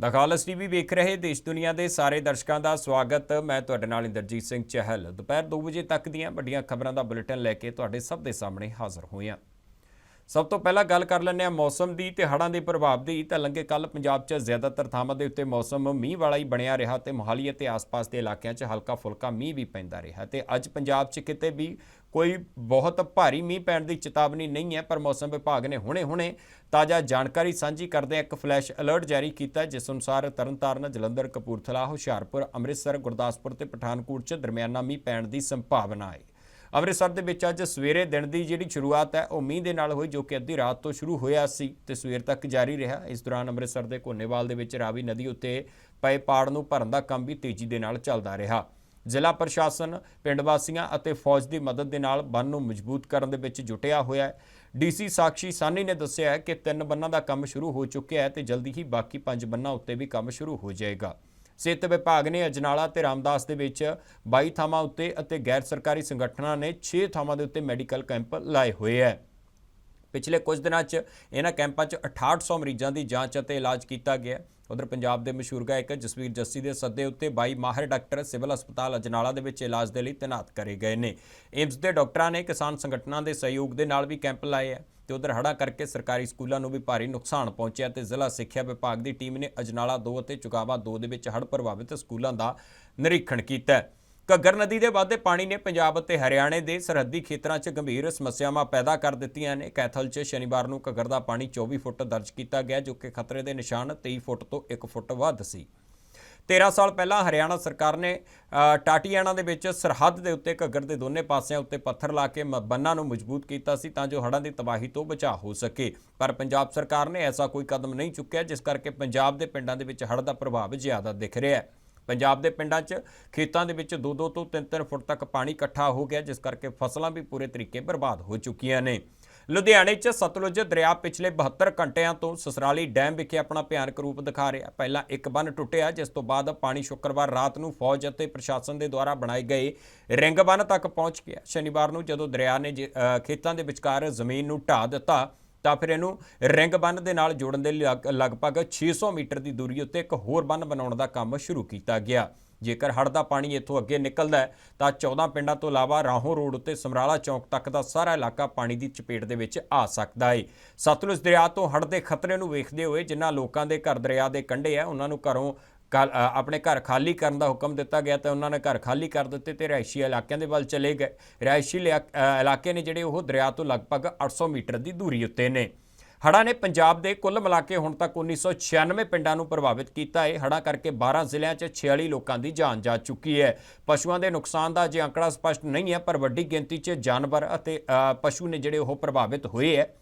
ਦਾ ਖਾਲਸ TV ਵੇਖ ਰਹੇ ਦੇਸ਼ ਦੁਨੀਆ ਦੇ ਸਾਰੇ ਦਰਸ਼ਕਾਂ ਦਾ ਸਵਾਗਤ। ਮੈਂ ਤੁਹਾਡੇ ਨਾਲ ਇੰਦਰਜੀਤ ਸਿੰਘ ਚਹਿਲ। ਦੁਪਹਿਰ 2 ਵਜੇ ਤੱਕ ਦੀਆਂ ਵੱਡੀਆਂ ਖਬਰਾਂ ਦਾ ਬੁਲੇਟਿਨ ਲੈ ਕੇ ਤੁਹਾਡੇ ਸਭ ਦੇ ਸਾਹਮਣੇ ਹਾਜ਼ਰ ਹੋਏ ਹਾਂ ਸਭ ਤੋਂ ਪਹਿਲਾਂ ਗੱਲ ਕਰ ਲੈਂਦੇ ਹਾਂ ਮੌਸਮ ਦੀ ਤੇ ਹੜ੍ਹਾਂ ਦੇ ਪ੍ਰਭਾਵ ਦੀ। ਤਾਂ ਲੰਘੇ ਕੱਲ ਪੰਜਾਬ 'ਚ ਜ਼ਿਆਦਾਤਰ ਥਾਵਾਂ ਦੇ ਉੱਤੇ ਮੌਸਮ ਮੀਂਹ ਵਾਲਾ ਹੀ ਬਣਿਆ ਰਿਹਾ ਤੇ ਮੋਹਾਲੀ ਅਤੇ ਆਸ-ਪਾਸ ਦੇ ਇਲਾਕਿਆਂ 'ਚ ਹਲਕਾ ਫੁਲਕਾ ਮੀਂਹ ਵੀ ਪੈਂਦਾ ਰਿਹਾ ਤੇ ਅੱਜ ਪੰਜਾਬ 'ਚ ਕਿਤੇ ਵੀ ਕੋਈ ਬਹੁਤ ਭਾਰੀ ਮੀਂਹ ਪੈਣ ਦੀ ਚੇਤਾਵਨੀ ਨਹੀਂ ਹੈ, ਪਰ ਮੌਸਮ ਵਿਭਾਗ ਨੇ ਹੁਣੇ-ਹੁਣੇ ਤਾਜ਼ਾ ਜਾਣਕਾਰੀ ਸਾਂਝੀ ਕਰਦੇ ਇੱਕ ਫਲੈਸ਼ ਅਲਰਟ ਜਾਰੀ ਕੀਤਾ ਜਿਸ ਅਨੁਸਾਰ ਤਰਨਤਾਰਨ, ਜਲੰਧਰ, ਕਪੂਰਥਲਾ, ਹੁਸ਼ਿਆਰਪੁਰ, ਅੰਮ੍ਰਿਤਸਰ, ਗੁਰਦਾਸਪੁਰ ਤੇ ਪਠਾਨਕੋਟ 'ਚ ਦਰਮਿਆਨਾ ਮੀਂਹ ਪੈਣ ਦੀ ਸੰਭਾਵਨਾ ਹੈ। ਅੰਮ੍ਰਿਤਸਰ ਦੇ ਵਿੱਚ ਅੱਜ ਸਵੇਰੇ ਦਿਨ ਦੀ ਜਿਹੜੀ ਸ਼ੁਰੂਆਤ ਹੈ, ਉਹ ਮੀਂਹ ਦੇ ਨਾਲ ਹੋਈ, ਜੋ ਕਿ ਅੱਧੀ ਰਾਤ ਤੋਂ ਸ਼ੁਰੂ ਹੋਇਆ ਸੀ ਤੇ ਸਵੇਰ ਤੱਕ ਜਾਰੀ ਰਿਹਾ। ਇਸ ਦੌਰਾਨ ਅੰਮ੍ਰਿਤਸਰ ਦੇ ਕੋਨੇਵਾਲ ਦੇ ਵਿੱਚ ਰਾਵੀ ਨਦੀ ਉੱਤੇ ਪਏ ਪਾੜ ਨੂੰ ਭਰਨ ਦਾ ਕੰਮ ਵੀ ਤੇਜ਼ੀ ਦੇ ਨਾਲ ਚੱਲਦਾ ਰਿਹਾ। ਜ਼ਿਲ੍ਹਾ ਪ੍ਰਸ਼ਾਸਨ ਪਿੰਡ ਵਾਸੀਆਂ ਅਤੇ ਫੌਜ ਦੀ ਮਦਦ ਦੇ ਨਾਲ ਬੰਨ ਨੂੰ ਮਜ਼ਬੂਤ ਕਰਨ ਦੇ ਵਿੱਚ ਜੁਟਿਆ ਹੋਇਆ ਹੈ। ਡੀਸੀ ਸਾਕਸ਼ੀ ਸਾਨੀ ਨੇ ਦੱਸਿਆ ਹੈ ਕਿ ਤਿੰਨ ਬੰਨਾਂ ਦਾ ਕੰਮ ਸ਼ੁਰੂ ਹੋ ਚੁੱਕਿਆ ਹੈ ਤੇ ਜਲਦੀ ਹੀ ਬਾਕੀ ਪੰਜ ਬੰਨਾਂ ਉੱਤੇ ਵੀ ਕੰਮ ਸ਼ੁਰੂ ਹੋ ਜਾਏਗਾ। ਸਿਹਤ ਵਿਭਾਗ ਨੇ ਅਜਨਾਲਾ ਤੇ ਰਾਮਦਾਸ ਦੇ ਵਿੱਚ 22 ਥਾਵਾਂ ਉੱਤੇ ਅਤੇ ਗੈਰ ਸਰਕਾਰੀ ਸੰਗਠਨਾਂ ਨੇ 6 ਥਾਵਾਂ ਦੇ ਉੱਤੇ ਮੈਡੀਕਲ ਕੈਂਪ ਲਾਏ ਹੋਏ ਹੈ। ਪਿਛਲੇ ਕੁਝ ਦਿਨਾਂ 'ਚ ਇਹਨਾਂ ਕੈਂਪਾਂ 'ਚ 6800 ਮਰੀਜ਼ਾਂ ਦੀ ਜਾਂਚ ਅਤੇ ਇਲਾਜ ਕੀਤਾ ਗਿਆ। ਉਧਰ ਪੰਜਾਬ ਦੇ ਮਸ਼ਹੂਰ ਗਾਇਕ ਜਸਵੀਰ ਜੱਸੀ ਦੇ ਸੱਦੇ ਉੱਤੇ 22 ਮਾਹਿਰ ਡਾਕਟਰ ਸਿਵਲ ਹਸਪਤਾਲ ਅਜਨਾਲਾ ਦੇ ਵਿੱਚ ਇਲਾਜ ਦੇ ਲਈ ਤੈਨਾਤ ਕਰੇ ਗਏ ਨੇ। ਏਮਸ ਦੇ ਡਾਕਟਰਾਂ ਨੇ ਕਿਸਾਨ ਸੰਗਠਨਾਂ ਦੇ ਸਹਿਯੋਗ ਦੇ ਨਾਲ ਵੀ ਕੈਂਪ ਲਾਏ ਹੈ ਤੇ ਉਧਰ ਹੜ੍ਹਾਂ ਕਰਕੇ ਸਰਕਾਰੀ ਸਕੂਲਾਂ ਨੂੰ ਵੀ ਭਾਰੀ ਨੁਕਸਾਨ ਪਹੁੰਚਿਆ ਤੇ ਜ਼ਿਲ੍ਹਾ ਸਿੱਖਿਆ ਵਿਭਾਗ ਦੀ ਟੀਮ ਨੇ ਅਜਨਾਲਾ 2 ਅਤੇ ਚੁਗਾਵਾ 2 ਦੇ ਵਿੱਚ ਹੜ੍ਹ ਪ੍ਰਭਾਵਿਤ ਸਕੂਲਾਂ ਦਾ ਨਿਰੀਖਣ ਕੀਤਾ ਹੈ। ਘੱਗਰ ਨਦੀ ਦੇ ਵਾਧੇ ਪਾਣੀ ਨੇ ਪੰਜਾਬ ਅਤੇ ਹਰਿਆਣੇ ਦੇ ਸਰਹੱਦੀ ਖੇਤਰਾਂ 'ਚ ਗੰਭੀਰ ਸਮੱਸਿਆਵਾਂ ਪੈਦਾ ਕਰ ਦਿੱਤੀਆਂ ਨੇ। ਕੈਥਲ 'ਚ ਸ਼ਨੀਵਾਰ ਨੂੰ ਘੱਗਰ ਦਾ ਪਾਣੀ 24 ਫੁੱਟ ਦਰਜ ਕੀਤਾ ਗਿਆ, ਜੋ ਕਿ ਖਤਰੇ ਦੇ ਨਿਸ਼ਾਨ 23 ਫੁੱਟ ਤੋਂ 1 ਫੁੱਟ ਵੱਧ ਸੀ। 13 ਸਾਲ ਪਹਿਲਾਂ ਹਰਿਆਣਾ ਸਰਕਾਰ ਨੇ ਟਾਟੀਆਣਾ ਦੇ ਵਿੱਚ ਸਰਹੱਦ ਦੇ ਉੱਤੇ ਘੱਗਰ ਦੇ ਦੋਨੇ ਪਾਸਿਆਂ ਉੱਤੇ ਪੱਥਰ ਲਾ ਕੇ ਮ- ਬੰਨਾਂ ਨੂੰ ਮਜ਼ਬੂਤ ਕੀਤਾ ਸੀ ਤਾਂ ਜੋ ਹੜ੍ਹਾਂ ਦੀ ਤਬਾਹੀ ਤੋਂ ਬਚਾਅ ਹੋ ਸਕੇ। ਪਰ ਪੰਜਾਬ ਸਰਕਾਰ ਨੇ ਐਸਾ ਕੋਈ ਕਦਮ ਨਹੀਂ ਚੁੱਕਿਆ, ਜਿਸ ਕਰਕੇ ਪੰਜਾਬ ਦੇ ਪਿੰਡਾਂ ਦੇ ਵਿੱਚ ਹੜ੍ਹ ਦਾ ਪ੍ਰਭਾਵ ਜ਼ਿਆਦਾ ਦਿਖ ਰਿਹਾ ਹੈ। ਪੰਜਾਬ ਦੇ ਪਿੰਡਾਂ 'ਚ ਖੇਤਾਂ ਦੇ ਵਿੱਚ 2-2 ਤੋਂ 3-3 ਫੁੱਟ ਤੱਕ ਪਾਣੀ ਇਕੱਠਾ ਹੋ ਗਿਆ, ਜਿਸ ਕਰਕੇ ਫਸਲਾਂ ਵੀ ਪੂਰੇ ਤਰੀਕੇ ਬਰਬਾਦ ਹੋ ਚੁੱਕੀਆਂ ਨੇ। ਲੁਧਿਆਣੇ 'ਚ ਸਤਲੁਜ ਦਰਿਆ ਪਿਛਲੇ 72 ਘੰਟਿਆਂ ਤੋਂ ਸਸਰਾਲੀ ਡੈਮ ਵਿਖੇ ਆਪਣਾ ਭਿਆਨਕ ਰੂਪ ਦਿਖਾ ਰਿਹਾ ਪਹਿਲਾਂ ਇੱਕ ਬੰਨ ਟੁੱਟਿਆ, ਜਿਸ ਤੋਂ ਬਾਅਦ ਪਾਣੀ ਸ਼ੁੱਕਰਵਾਰ ਰਾਤ ਨੂੰ ਫੌਜ ਅਤੇ ਪ੍ਰਸ਼ਾਸਨ ਦੇ ਦੁਆਰਾ ਬਣਾਏ ਗਏ ਰਿੰਗ ਬੰਨ ਤੱਕ ਪਹੁੰਚ ਗਿਆ। ਸ਼ਨੀਵਾਰ ਨੂੰ ਜਦੋਂ ਦਰਿਆ ਨੇ ਜੇ- ਖੇਤਾਂ ਦੇ ਵਿਚਕਾਰ ਜ਼ਮੀਨ ਨੂੰ ਢਾਹ ਦਿੱਤਾ ਤਾਂ ਫਿਰ ਇਹਨੂੰ ਰਿੰਗ ਬੰਨ ਦੇ ਨਾਲ ਜੋੜਨ ਦੇ ਲਈ ਲਗ- ਲਗਭਗ 600 ਮੀਟਰ ਦੀ ਦੂਰੀ ਉੱਤੇ ਇੱਕ ਹੋਰ ਬੰਨ ਬਣਾਉਣ ਦਾ ਕੰਮ ਸ਼ੁਰੂ ਕੀਤਾ ਗਿਆ। ਜੇਕਰ ਹੜ੍ਹ ਦਾ ਪਾਣੀ ਇੱਥੋਂ ਅੱਗੇ ਨਿਕਲਦਾ ਹੈ, ਤਾਂ 14 ਪਿੰਡਾਂ ਤੋਂ ਇਲਾਵਾ ਰਾਹੋਂ ਰੋਡ ਉੱਤੇ ਸਮਰਾਲਾ ਚੌਂਕ ਤੱਕ ਦਾ ਸਾਰਾ ਇਲਾਕਾ ਪਾਣੀ ਦੀ ਚਪੇਟ ਦੇ ਵਿੱਚ ਆ ਸਕਦਾ ਹੈ ਸਤਲੁਜ ਦਰਿਆ ਤੋਂ ਹੜ੍ਹ ਦੇ ਖਤਰੇ ਨੂੰ ਵੇਖਦੇ ਹੋਏ ਜਿਨ੍ਹਾਂ ਲੋਕਾਂ ਦੇ ਘਰ ਦਰਿਆ ਦੇ ਕੰਢੇ ਆ, ਉਹਨਾਂ ਨੂੰ ਘਰੋਂ ਆਪਣੇ ਘਰ ਖਾਲੀ ਕਰਨ ਦਾ ਹੁਕਮ ਦਿੱਤਾ ਗਿਆ ਤੇ ਉਹਨਾਂ ਨੇ ਘਰ ਖਾਲੀ ਕਰ ਦਿੱਤੇ ਤੇ ਰਿਹਾਇਸ਼ੀ ਇਲਾਕਿਆਂ ਦੇ ਵੱਲ ਚਲੇ ਗਏ। ਰਿਹਾਇਸ਼ੀ ਲਿਆ- ਇਲਾਕੇ ਨੇ ਜਿਹੜੇ ਉਹ ਦਰਿਆ ਤੋਂ ਲਗਭਗ 800 ਮੀਟਰ ਦੀ ਦੂਰੀ ਉੱਤੇ ਨੇ। ਹੜ੍ਹਾਂ ਨੇ ਪੰਜਾਬ ਦੇ ਕੁੱਲ ਮਿਲਾ ਕੇ ਹੁਣ ਤੱਕ 1996 ਪਿੰਡਾਂ ਨੂੰ ਪ੍ਰਭਾਵਿਤ ਕੀਤਾ। ਹੈ ਹੜ੍ਹਾਂ ਕਰਕੇ 12 ਜ਼ਿਲ੍ਹਿਆਂ 'ਚ 46 ਲੋਕਾਂ ਦੀ ਜਾਨ ਜਾ ਚੁੱਕੀ ਹੈ। ਪਸ਼ੂਆਂ ਦੇ ਨੁਕਸਾਨ ਦਾ ਜੇ ਅੰਕੜਾ ਸਪਸ਼ਟ ਨਹੀਂ ਹੈ, ਪਰ ਵੱਡੀ ਗਿਣਤੀ 'ਚ ਜਾਨਵਰ ਅਤੇ ਪਸ਼ੂ ਨੇ ਜਿਹੜੇ ਉਹ ਪ੍ਰਭਾਵਿਤ ਹੋਏ ਹੈ।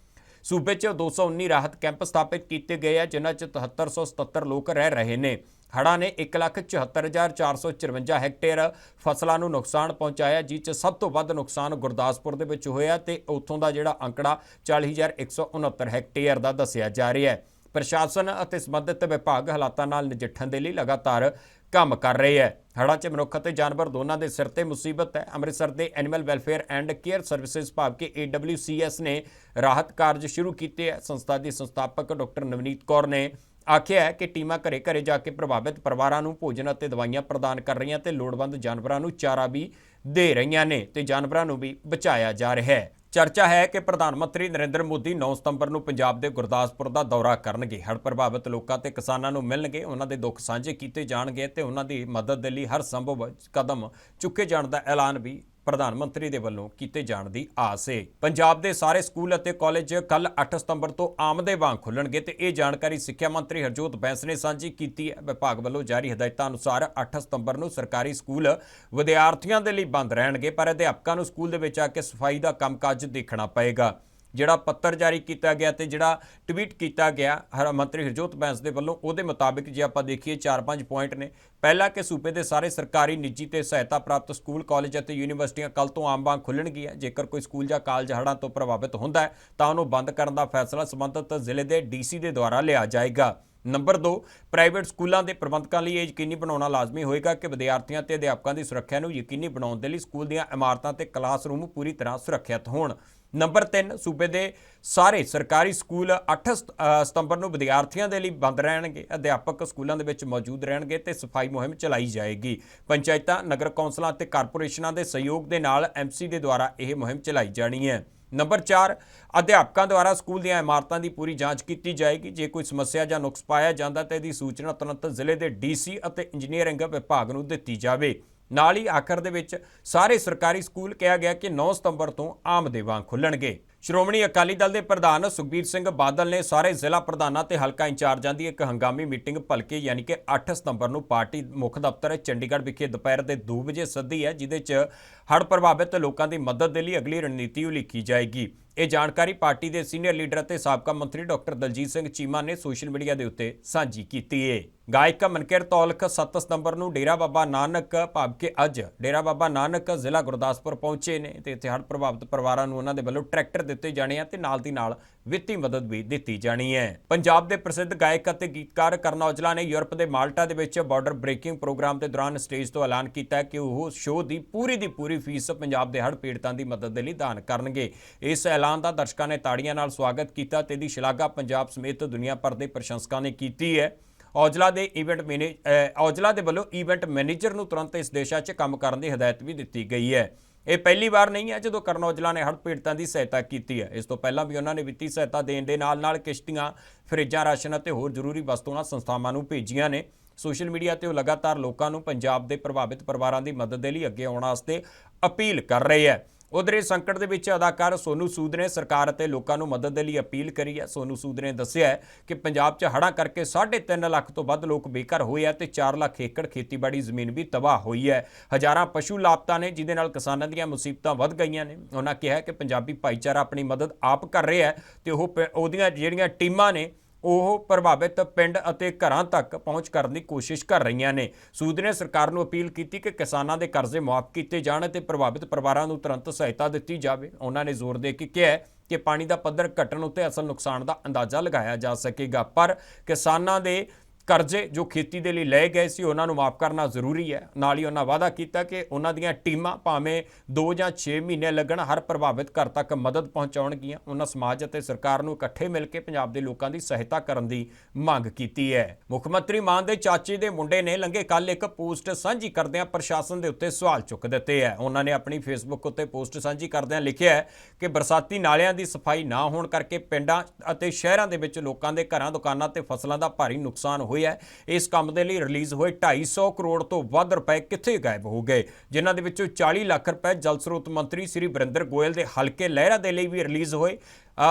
ਸੂਬੇ 'ਚ 219 ਰਾਹਤ ਕੈਂਪ ਸਥਾਪਿਤ ਕੀਤੇ ਗਏ ਆ ਜਿਨ੍ਹਾਂ 'ਚ 7377 ਲੋਕ ਰਹਿ ਰਹੇ ਨੇ। ਹੜ੍ਹਾਂ ਨੇ 174454 ਹੈਕਟੇਅਰ ਫਸਲਾਂ ਨੂੰ ਨੁਕਸਾਨ ਪਹੁੰਚਾਇਆ ਜਿਸ 'ਚ ਸਭ ਤੋਂ ਵੱਧ ਨੁਕਸਾਨ ਗੁਰਦਾਸਪੁਰ ਦੇ ਵਿੱਚ ਹੋਇਆ ਤੇ ਉੱਥੋਂ ਦਾ ਜਿਹੜਾ ਅੰਕੜਾ 40169 ਹੈਕਟੇਅਰ ਦਾ ਦੱਸਿਆ ਜਾ ਰਿਹਾ ਹੈ। ਪ੍ਰਸ਼ਾਸਨ ਅਤੇ ਸੰਬੰਧਿਤ ਵਿਭਾਗ ਹਾਲਾਤਾਂ ਨਾਲ ਨਜਿੱਠਣ ਦੇ ਲਈ ਲਗਾਤਾਰ ਕੰਮ ਕਰ ਰਹੇ ਹੈ। ਹੜ੍ਹਾਂ 'ਚ ਮਨੁੱਖ ਅਤੇ ਜਾਨਵਰ ਦੋਨਾਂ ਦੇ ਸਿਰ ਤੇ ਮੁਸੀਬਤ ਹੈ। ਅੰਮ੍ਰਿਤਸਰ ਦੇ animal welfare and care services ਭਾਵ ਕਿ AWCS ਨੇ ਰਾਹਤ ਕਾਰਜ ਸ਼ੁਰੂ ਕੀਤੇ ਹੈ। ਸੰਸਥਾ ਦੀ ਸੰਸਥਾਪਕ ਡਾਕਟਰ ਨਵਨੀਤ ਕੌਰ ਨੇ ਆਖਿਆ ਹੈ ਕਿ ਟੀਮਾਂ ਘਰੇ ਘਰੇ ਜਾ ਕੇ ਪ੍ਰਭਾਵਿਤ ਪਰਿਵਾਰਾਂ ਨੂੰ ਭੋਜਨ ਅਤੇ ਦਵਾਈਆਂ ਪ੍ਰਦਾਨ ਕਰ ਰਹੀਆਂ ਤੇ ਲੋੜਵੰਦ ਜਾਨਵਰਾਂ ਨੂੰ ਚਾਰਾ ਵੀ ਦੇ ਰਹੀਆਂ ਨੇ ਤੇ ਜਾਨਵਰਾਂ ਨੂੰ ਵੀ ਬਚਾਇਆ ਜਾ ਰਿਹਾ ਹੈ। ਚਰਚਾ ਹੈ ਕਿ ਪ੍ਰਧਾਨ ਮੰਤਰੀ ਨਰਿੰਦਰ ਮੋਦੀ 9 ਸਤੰਬਰ ਨੂੰ ਪੰਜਾਬ ਦੇ ਗੁਰਦਾਸਪੁਰ ਦਾ ਦੌਰਾ ਕਰਨਗੇ। ਹੜ੍ਹ ਪ੍ਰਭਾਵਿਤ ਲੋਕਾਂ ਤੇ ਕਿਸਾਨਾਂ ਨੂੰ ਮਿਲਣਗੇ, ਉਹਨਾਂ ਦੇ ਦੁੱਖ ਸਾਂਝੇ ਕੀਤੇ ਜਾਣਗੇ ਤੇ ਉਹਨਾਂ ਦੀ ਮਦਦ ਦੇ ਲਈ ਹਰ ਸੰਭਵ ਕਦਮ ਚੁੱਕੇ ਜਾਣ ਦਾ ਐਲਾਨ ਵੀ ਪ੍ਰਧਾਨ ਮੰਤਰੀ ਦੇ ਵੱਲੋਂ ਕੀਤੇ ਜਾਣ ਦੀ ਆਸ ਹੈ ਪੰਜਾਬ ਦੇ ਸਾਰੇ ਸਕੂਲ ਅਤੇ ਕਾਲਜ ਕੱਲ 8 ਸਤੰਬਰ ਤੋਂ ਆਮਦੇ ਵਾਂਗ ਖੁੱਲਣਗੇ ਤੇ ਇਹ ਜਾਣਕਾਰੀ ਸਿੱਖਿਆ ਮੰਤਰੀ ਹਰਜੋਤ ਬੈਂਸ ਨੇ ਸਾਂਝੀ ਕੀਤੀ ਹੈ। ਵਿਭਾਗ ਵੱਲੋਂ ਜਾਰੀ ਹਦਾਇਤਾਂ ਅਨੁਸਾਰ 8 ਸਤੰਬਰ ਨੂੰ ਸਰਕਾਰੀ ਸਕੂਲ ਵਿਦਿਆਰਥੀਆਂ ਦੇ ਲਈ ਬੰਦ ਰਹਿਣਗੇ, ਪਰ ਅਧਿਆਪਕਾਂ ਨੂੰ ਸਕੂਲ ਦੇ ਵਿੱਚ ਆ ਕੇ ਸਫ਼ਾਈ ਦਾ ਕੰਮਕਾਜ ਦੇਖਣਾ ਪਏਗਾ। ਜਿਹੜਾ ਪੱਤਰ ਜਾਰੀ ਕੀਤਾ ਗਿਆ ਤੇ ਜਿਹੜਾ ਟਵੀਟ ਕੀਤਾ ਗਿਆ, ਹਰ ਮੰਤਰੀ ਹਰਜੋਤ ਬੈਂਸ ਦੇ ਵੱਲੋਂ, ਉਹਦੇ ਮੁਤਾਬਿਕ ਜੇ ਆਪਾਂ ਦੇਖੀਏ 4-5 ਪੁਆਇੰਟ ਨੇ। ਪਹਿਲਾ ਕਿ ਸੂਬੇ ਦੇ ਸਾਰੇ ਸਰਕਾਰੀ ਨਿੱਜੀ ਤੇ ਸਹਾਇਤਾ ਪ੍ਰਾਪਤ ਸਕੂਲ, ਕਾਲਜ ਅਤੇ ਯੂਨੀਵਰਸਿਟੀਆਂ ਕੱਲ ਤੋਂ ਆਮ ਵਾਂਗ ਖੁੱਲਣਗੀਆਂ ਜੇਕਰ ਕੋਈ ਸਕੂਲ ਜਾਂ ਕਾਲਜ ਹੜ੍ਹਾਂ ਤੋਂ ਪ੍ਰਭਾਵਿਤ ਹੁੰਦਾ ਹੈ, ਤਾਂ ਉਹਨੂੰ ਬੰਦ ਕਰਨ ਦਾ ਫੈਸਲਾ ਸੰਬੰਧਿਤ ਜ਼ਿਲ੍ਹੇ ਦੇ ਡੀਸੀ ਦੇ ਦੁਆਰਾ ਲਿਆ ਜਾਏਗਾ। ਨੰਬਰ 2 ਪ੍ਰਾਈਵੇਟ ਸਕੂਲਾਂ ਦੇ ਪ੍ਰਬੰਧਕਾਂ ਲਈ ਇਹ ਯਕੀਨੀ ਬਣਾਉਣਾ ਲਾਜ਼ਮੀ ਹੋਏਗਾ ਕਿ ਵਿਦਿਆਰਥੀਆਂ ਤੇ ਅਧਿਆਪਕਾਂ ਦੀ ਸੁਰੱਖਿਆ ਨੂੰ ਯਕੀਨੀ ਬਣਾਉਣ ਦੇ ਲਈ ਸਕੂਲ ਦੀਆਂ ਇਮਾਰਤਾਂ ਤੇ ਕਲਾਸਰੂਮ ਪੂਰੀ ਤਰ੍ਹਾਂ ਸੁਰੱਖਿਅਤ ਹੋਣ। ਨੰਬਰ 3 ਸੂਬੇ ਦੇ ਸਾਰੇ ਸਰਕਾਰੀ ਸਕੂਲ 8 ਸਤ- ਸਤੰਬਰ ਨੂੰ ਵਿਦਿਆਰਥੀਆਂ ਦੇ ਲਈ ਬੰਦ ਰਹਿਣਗੇ, ਅਧਿਆਪਕ ਸਕੂਲਾਂ ਦੇ ਵਿੱਚ ਮੌਜੂਦ ਰਹਿਣਗੇ ਤੇ ਸਫ਼ਾਈ ਮੁਹਿੰਮ ਚਲਾਈ ਜਾਏਗੀ। ਪੰਚਾਇਤਾਂ, ਨਗਰ ਕੌਂਸਲਾਂ ਅਤੇ ਕਾਰਪੋਰੇਸ਼ਨਾਂ ਦੇ ਸਹਿਯੋਗ ਦੇ ਨਾਲ ਐਮਸੀ ਦੇ ਦੁਆਰਾ ਇਹ ਮੁਹਿੰਮ ਚਲਾਈ ਜਾਣੀ ਹੈ। ਨੰਬਰ 4 ਅਧਿਆਪਕਾਂ ਦੁਆਰਾ ਸਕੂਲ ਦੀਆਂ ਇਮਾਰਤਾਂ ਦੀ ਪੂਰੀ ਜਾਂਚ ਕੀਤੀ ਜਾਏਗੀ। ਜੇ ਕੋਈ ਸਮੱਸਿਆ ਜਾਂ ਨੁਕਸ ਪਾਇਆ ਜਾਂਦਾ ਤਾਂ ਇਹਦੀ ਸੂਚਨਾ ਤੁਰੰਤ ਜ਼ਿਲ੍ਹੇ ਦੇ ਡੀਸੀ ਅਤੇ ਇੰਜੀਨੀਅਰਿੰਗ ਵਿਭਾਗ ਨੂੰ ਦਿੱਤੀ ਜਾਵੇ। ਨਾਲ ਹੀ ਆਖਰ ਦੇ ਵਿੱਚ ਸਾਰੇ ਸਰਕਾਰੀ ਸਕੂਲ ਕਿਹਾ ਗਿਆ ਕਿ 9 ਸਤੰਬਰ ਤੋਂ ਆਮ ਦੇ ਵਾਂਗ ਖੁੱਲਣਗੇ। ਸ਼੍ਰੋਮਣੀ ਅਕਾਲੀ ਦਲ ਦੇ ਪ੍ਰਧਾਨ ਸੁਖਬੀਰ ਸਿੰਘ ਬਾਦਲ ਨੇ ਸਾਰੇ ਜ਼ਿਲ੍ਹਾ ਪ੍ਰਧਾਨਾਂ ਤੇ ਹਲਕਾ ਇੰਚਾਰਜਾਂ ਦੀ ਇੱਕ ਹੰਗਾਮੀ ਮੀਟਿੰਗ ਭਲਕੇ ਯਾਨੀ ਕਿ 8 ਸਤੰਬਰ ਨੂੰ ਪਾਰਟੀ ਮੁੱਖ ਦਫ਼ਤਰ ਚੰਡੀਗੜ੍ਹ ਵਿਖੇ ਦੁਪਹਿਰ ਦੇ 2 ਵਜੇ ਸੱਦੀ ਹੈ ਜਿਦੇ 'ਚ ਹੜ੍ਹ ਪ੍ਰਭਾਵਿਤ ਲੋਕਾਂ ਦੀ ਮਦਦ ਦੇ ਲਈ ਅਗਲੀ ਰਣਨੀਤੀ ਉਲੀਕੀ ਜਾਏਗੀ। ਇਹ ਜਾਣਕਾਰੀ ਪਾਰਟੀ ਦੇ ਸੀਨੀਅਰ ਲੀਡਰ ਅਤੇ ਸਾਬਕਾ ਮੰਤਰੀ ਡਾਕਟਰ ਦਲਜੀਤ ਸਿੰਘ ਚੀਮਾ ਨੇ ਸੋਸ਼ਲ ਮੀਡੀਆ ਦੇ ਉੱਤੇ ਸਾਂਝੀ ਕੀਤੀ ਹੈ ਗਾਇਕ ਮਨਕਿਰ ਤੌਲਖ 7 ਸਤੰਬਰ ਨੂੰ ਡੇਰਾ ਬਾਬਾ ਨਾਨਕ ਭਾਵ ਕਿ ਅੱਜ ਡੇਰਾ ਬਾਬਾ ਨਾਨਕ ਜ਼ਿਲ੍ਹਾ ਗੁਰਦਾਸਪੁਰ ਪਹੁੰਚੇ ਨੇ ਤੇ ਇੱਥੇ ਹੜ੍ਹ ਪ੍ਰਭਾਵਿਤ ਪਰਿਵਾਰਾਂ ਨੂੰ ਉਹਨਾਂ ਦੇ ਵੱਲੋਂ ਟਰੈਕਟਰ ਦਿੱਤੇ ਜਾਣੇ ਆ ਤੇ ਨਾਲ ਦੀ ਨਾਲ ਵਿੱਤੀ ਮਦਦ ਵੀ ਦਿੱਤੀ ਜਾਣੀ ਹੈ। ਪੰਜਾਬ ਦੇ ਪ੍ਰਸਿੱਧ ਗਾਇਕ ਅਤੇ ਗੀਤਕਾਰ ਕਰਨ ਔਜਲਾ ਨੇ ਯੂਰਪ ਦੇ ਮਾਲਟਾ ਦੇ ਵਿੱਚ ਬਾਰਡਰ ਬ੍ਰੇਕਿੰਗ ਪ੍ਰੋਗਰਾਮ ਦੇ ਦੌਰਾਨ ਸਟੇਜ ਤੋਂ ਐਲਾਨ ਕੀਤਾ ਕਿ ਉਹ ਸ਼ੋਅ ਦੀ ਪੂਰੀ ਦੀ ਪੂਰੀ ਫੀਸ ਪੰਜਾਬ ਦੇ ਹੜ੍ਹ ਪੀੜਤਾਂ ਦੀ ਮਦਦ ਦੇ ਲਈ ਦਾਨ ਕਰਨਗੇ। ਇਸ ਐਲਾਨ ਦਾ ਦਰਸ਼ਕਾਂ ਨੇ ਤਾੜੀਆਂ ਨਾਲ ਸਵਾਗਤ ਕੀਤਾ ਤੇ ਦੀ ਸ਼ਲਾਘਾ ਪੰਜਾਬ ਸਮੇਤ ਦੁਨੀਆ ਭਰ ਦੇ ਪ੍ਰਸ਼ੰਸਕਾਂ ਨੇ ਕੀਤੀ ਹੈ। ਔਜਲਾ ਦੇ ਇਵੈਂਟ ਮੈਨੇ ਔਜਲਾ ਦੇ ਵੱਲੋਂ ਇਵੈਂਟ ਮੈਨੇਜਰ ਨੂੰ ਤੁਰੰਤ ਇਸ ਦਿਸ਼ਾ 'ਚ ਕੰਮ ਕਰਨ ਦੀ ਹਦਾਇਤ ਵੀ ਦਿੱਤੀ ਗਈ ਹੈ। ਇਹ ਪਹਿਲੀ ਵਾਰ ਨਹੀਂ ਹੈ ਜਦੋਂ ਕਰਨ ਔਜਲਾ ਨੇ ਹੜ੍ਹ ਪੀੜਤਾਂ ਦੀ ਸਹਾਇਤਾ ਕੀਤੀ ਹੈ। ਇਸ ਤੋਂ ਪਹਿਲਾਂ ਵੀ ਉਹਨਾਂ ਨੇ ਵਿੱਤੀ ਸਹਾਇਤਾ ਦੇਣ ਦੇ ਨਾਲ-ਨਾਲ ਕਿਸ਼ਤੀਆਂ, ਫਰਿੱਜਾਂ, ਰਾਸ਼ਨ ਅਤੇ ਹੋਰ ਜ਼ਰੂਰੀ ਵਸਤੂਆਂ ਸੰਸਥਾਵਾਂ ਨੂੰ ਭੇਜੀਆਂ ਨੇ। ਸੋਸ਼ਲ ਮੀਡੀਆ ਤੇ ਉਹ ਲਗਾਤਾਰ ਲੋਕਾਂ ਨੂੰ ਪੰਜਾਬ ਦੇ ਪ੍ਰਭਾਵਿਤ ਪਰਿਵਾਰਾਂ ਦੀ ਮਦਦ ਦੇ ਲਈ ਅੱਗੇ ਆਉਣ ਵਾਸਤੇ ਅਪੀਲ ਕਰ ਰਹੇ ਹੈ। ਉਧਰ ਇਸ ਸੰਕਟ ਦੇ ਵਿੱਚ ਅਦਾਕਾਰ ਸੋਨੂ ਸੂਦ ਨੇ ਸਰਕਾਰ ਅਤੇ ਲੋਕਾਂ ਨੂੰ ਮਦਦ ਦੇ ਲਈ ਅਪੀਲ ਕਰੀ ਹੈ। ਸੋਨੂ ਸੂਦ ਨੇ ਦੱਸਿਆ ਕਿ ਪੰਜਾਬ 'ਚ ਹੜ੍ਹਾਂ ਕਰਕੇ 3.5 ਲੱਖ ਤੋਂ ਵੱਧ ਲੋਕ ਬੇਘਰ ਹੋਏ ਆ ਤੇ 4 ਲੱਖ ਏਕੜ ਖੇਤੀਬਾੜੀ ਜ਼ਮੀਨ ਵੀ ਤਬਾਹ ਹੋਈ ਹੈ। ਹਜ਼ਾਰਾਂ ਪਸ਼ੂ ਲਾਪਤਾ ਨੇ ਜਿਦੇ ਨਾਲ ਕਿਸਾਨਾਂ ਦੀਆਂ ਮੁਸੀਬਤਾਂ ਵੱਧ ਗਈਆਂ ਨੇ। ਉਹਨਾਂ ਕਿਹਾ ਕਿ ਪੰਜਾਬੀ ਭਾਈਚਾਰਾ ਆਪਣੀ ਮਦਦ ਆਪ ਕਰ ਰਿਹਾ ਹੈ ਤੇ ਉਹ ਪ- ਉਹਦੀਆਂ ਜਿਹੜੀਆਂ ਟੀਮਾਂ ਨੇ ਉਹ ਪ੍ਰਭਾਵਿਤ ਪਿੰਡ ਅਤੇ ਘਰਾਂ ਤੱਕ ਪਹੁੰਚ ਕਰਨ ਦੀ ਕੋਸ਼ਿਸ਼ ਕਰ ਰਹੀਆਂ ਨੇ। ਸੂਦ ਨੇ ਸਰਕਾਰ ਨੂੰ ਅਪੀਲ ਕੀਤੀ ਕਿ ਕਿਸਾਨਾਂ ਦੇ ਕਰਜ਼ੇ ਮੁਆਫ ਕੀਤੇ ਜਾਣ ਅਤੇ ਪ੍ਰਭਾਵਿਤ ਪਰਿਵਾਰਾਂ ਨੂੰ ਤੁਰੰਤ ਸਹਾਇਤਾ ਦਿੱਤੀ ਜਾਵੇ। ਉਹਨਾਂ ਨੇ ਜ਼ੋਰ ਦੇ ਕੇ ਕਿਹਾ ਕਿ ਪਾਣੀ ਦਾ ਪੱਧਰ ਘਟਣ ਉੱਤੇ ਅਸਲ ਨੁਕਸਾਨ ਦਾ ਅੰਦਾਜ਼ਾ ਲਗਾਇਆ ਜਾ ਸਕੇਗਾ। ਪਰ ਕਿਸਾਨਾਂ ਦੇ ਕਰਜ਼ੇ ਜੋ ਖੇਤੀ ਦੇ ਲਈ ਲਏ ਗਏ ਸੀ, ਉਹਨਾਂ ਨੂੰ ਮਾਫ ਕਰਨਾ ਜ਼ਰੂਰੀ ਹੈ। ਨਾਲ ਹੀ ਉਹਨਾਂ ਵਾਅਦਾ ਕੀਤਾ ਕਿ ਉਹਨਾਂ ਦੀਆਂ ਟੀਮਾਂ ਭਾਵੇਂ 2 ਜਾਂ 6 ਮਹੀਨੇ ਲੱਗਣ, ਹਰ ਪ੍ਰਭਾਵਿਤ ਘਰ ਤੱਕ ਮਦਦ ਪਹੁੰਚਾਉਣਗੀਆਂ। ਉਹਨਾਂ ਸਮਾਜ ਅਤੇ ਸਰਕਾਰ ਨੂੰ ਇਕੱਠੇ ਮਿਲ ਕੇ ਪੰਜਾਬ ਦੇ ਲੋਕਾਂ ਦੀ ਸਹਾਇਤਾ ਕਰਨ ਦੀ ਮੰਗ ਕੀਤੀ ਹੈ। ਮੁੱਖ ਮੰਤਰੀ ਮਾਨ ਦੇ ਚਾਚੇ ਦੇ ਮੁੰਡੇ ਨੇ ਲੰਘੇ ਕੱਲ ਇੱਕ ਪੋਸਟ ਸਾਂਝੀ ਕਰਦਿਆਂ ਪ੍ਰਸ਼ਾਸਨ ਦੇ ਉੱਤੇ ਸਵਾਲ ਚੁੱਕ ਦਿੱਤੇ ਹੈ। ਉਹਨਾਂ ਨੇ ਆਪਣੀ ਫੇਸਬੁੱਕ ਉੱਤੇ ਪੋਸਟ ਸਾਂਝੀ ਕਰਦਿਆਂ ਲਿਖਿਆ ਹੈ ਕਿ ਬਰਸਾਤੀ ਨਾਲਿਆਂ ਦੀ ਸਫ਼ਾਈ ਨਾ ਹੋਣ ਕਰਕੇ ਪਿੰਡਾਂ ਅਤੇ ਸ਼ਹਿਰਾਂ ਦੇ ਵਿੱਚ ਲੋਕਾਂ ਦੇ ਘਰਾਂ, ਦੁਕਾਨਾਂ ਤੇ ਫਸਲਾਂ ਦਾ ਭਾਰੀ ਨੁਕਸਾਨ ਹੋਇਆ। ਹੈ। ਇਸ ਕੰਮ ਦੇ ਲਈ ਰਿਲੀਜ਼ ਹੋਏ 250 ਕਰੋੜ ਤੋਂ ਵੱਧ ਰੁਪਏ ਕਿੱਥੇ ਗਾਇਬ ਹੋ ਗਏ। ਜਿਨ੍ਹਾਂ ਦੇ ਵਿੱਚੋਂ 40 ਲੱਖ ਰੁਪਏ ਜਲ ਸਰੋਤ ਮੰਤਰੀ ਸ੍ਰੀ ਵਰਿੰਦਰ ਗੋਇਲ ਦੇ ਹਲਕੇ ਲਹਿਰਾ ਦੇ ਲਈ ਵੀ ਰਿਲੀਜ਼ ਹੋਏ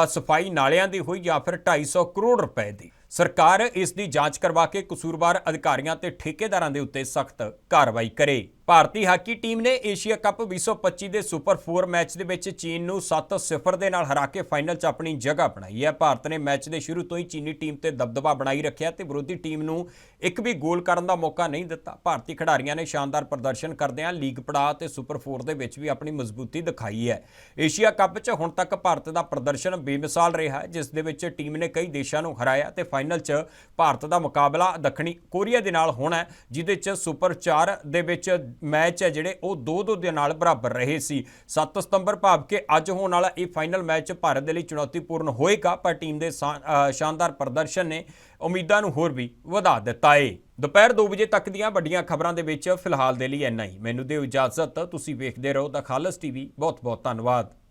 ਸਫ਼ਾਈ ਨਾਲਿਆਂ ਦੀ ਹੋਈ ਜਾਂ ਫਿਰ 250 ਕਰੋੜ ਰੁਪਏ ਦੀ। ਸਰਕਾਰ ਇਸ ਦੀ ਜਾਂਚ ਕਰਵਾ ਕੇ ਕਸੂਰਵਾਰ ਅਧਿਕਾਰੀਆਂ ਤੇ ਠੇਕੇਦਾਰਾਂ ਦੇ ਉੱਤੇ ਸਖਤ ਕਾਰਵਾਈ ਕਰੇ। ਭਾਰਤੀ ਹਾਕੀ ਟੀਮ ਨੇ ਏਸ਼ੀਆ ਕੱਪ 2025 ਦੇ ਸੁਪਰ 4 ਮੈਚ ਦੇ ਵਿੱਚ ਚੀਨ ਨੂੰ 7-0 ਦੇ ਨਾਲ ਹਰਾ ਕੇ ਫਾਈਨਲ 'ਚ ਆਪਣੀ ਜਗ੍ਹਾ ਬਣਾਈ ਹੈ। ਭਾਰਤ ਨੇ ਮੈਚ ਦੇ ਸ਼ੁਰੂ ਤੋਂ ਹੀ ਚੀਨੀ ਟੀਮ ਤੇ ਦਬਦਬਾ ਬਣਾਈ ਰੱਖਿਆ ਤੇ ਵਿਰੋਧੀ ਟੀਮ ਨੂੰ ਇੱਕ ਵੀ ਗੋਲ ਕਰਨ ਦਾ ਮੌਕਾ ਨਹੀਂ ਦਿੱਤਾ। ਭਾਰਤੀ ਖਿਡਾਰੀਆਂ ਨੇ ਸ਼ਾਨਦਾਰ ਪ੍ਰਦਰਸ਼ਨ ਕਰਦਿਆਂ ਲੀਗ ਪੜਾਅ ਤੇ ਸੁਪਰ 4 ਦੇ ਵਿੱਚ ਵੀ ਆਪਣੀ ਮਜ਼ਬੂਤੀ ਦਿਖਾਈ ਹੈ। ਏਸ਼ੀਆ ਕੱਪ 'ਚ ਹੁਣ ਤੱਕ ਭਾਰਤ ਦਾ ਪ੍ਰਦਰਸ਼ਨ ਬੇਮਿਸਾਲ ਰਿਹਾ ਹੈ, ਜਿਸ ਦੇ ਵਿੱਚ ਟੀਮ ਨੇ ਕਈ ਦੇਸ਼ਾਂ ਨੂੰ ਹਰਾਇਆ ਤੇ ਫਾਈਨਲ 'ਚ ਭਾਰਤ ਦਾ ਮੁਕਾਬਲਾ ਦੱਖਣੀ ਕੋਰੀਆ ਦੇ ਨਾਲ ਹੋਣਾ ਹੈ, ਜਿਹਦੇ 'ਚ ਸੁਪਰ 4 ਦੇ ਵਿੱਚ ਮੈਚ ਹੈ ਜਿਹੜੇ ਉਹ 2-2 ਦੇ ਨਾਲ ਬਰਾਬਰ ਰਹੇ ਸੀ। 7 ਸਤੰਬਰ ਭਾਵ ਕਿ ਅੱਜ ਹੋਣ ਵਾਲਾ ਇਹ ਫਾਈਨਲ ਮੈਚ ਭਾਰਤ ਦੇ ਲਈ ਚੁਣੌਤੀਪੂਰਨ ਹੋਏਗਾ, ਪਰ ਟੀਮ ਦੇ ਸ਼ਾ- ਸ਼ਾਨਦਾਰ ਪ੍ਰਦਰਸ਼ਨ ਨੇ ਉਮੀਦਾਂ ਨੂੰ ਹੋਰ ਵੀ ਵਧਾ ਦਿੱਤਾ ਏ। ਦੁਪਹਿਰ 2 ਵਜੇ ਤੱਕ ਦੀਆਂ ਵੱਡੀਆਂ ਖਬਰਾਂ ਦੇ ਵਿੱਚ ਫਿਲਹਾਲ ਦੇ ਲਈ ਇੰਨਾ ਹੀ। ਮੈਨੂੰ ਦਿਓ ਇਜਾਜ਼ਤ, ਤੁਸੀਂ ਵੇਖਦੇ ਰਹੋ ਦਾ ਖਾਲਸ ਟੀਵੀ। ਬਹੁਤ ਬਹੁਤ ਧੰਨਵਾਦ।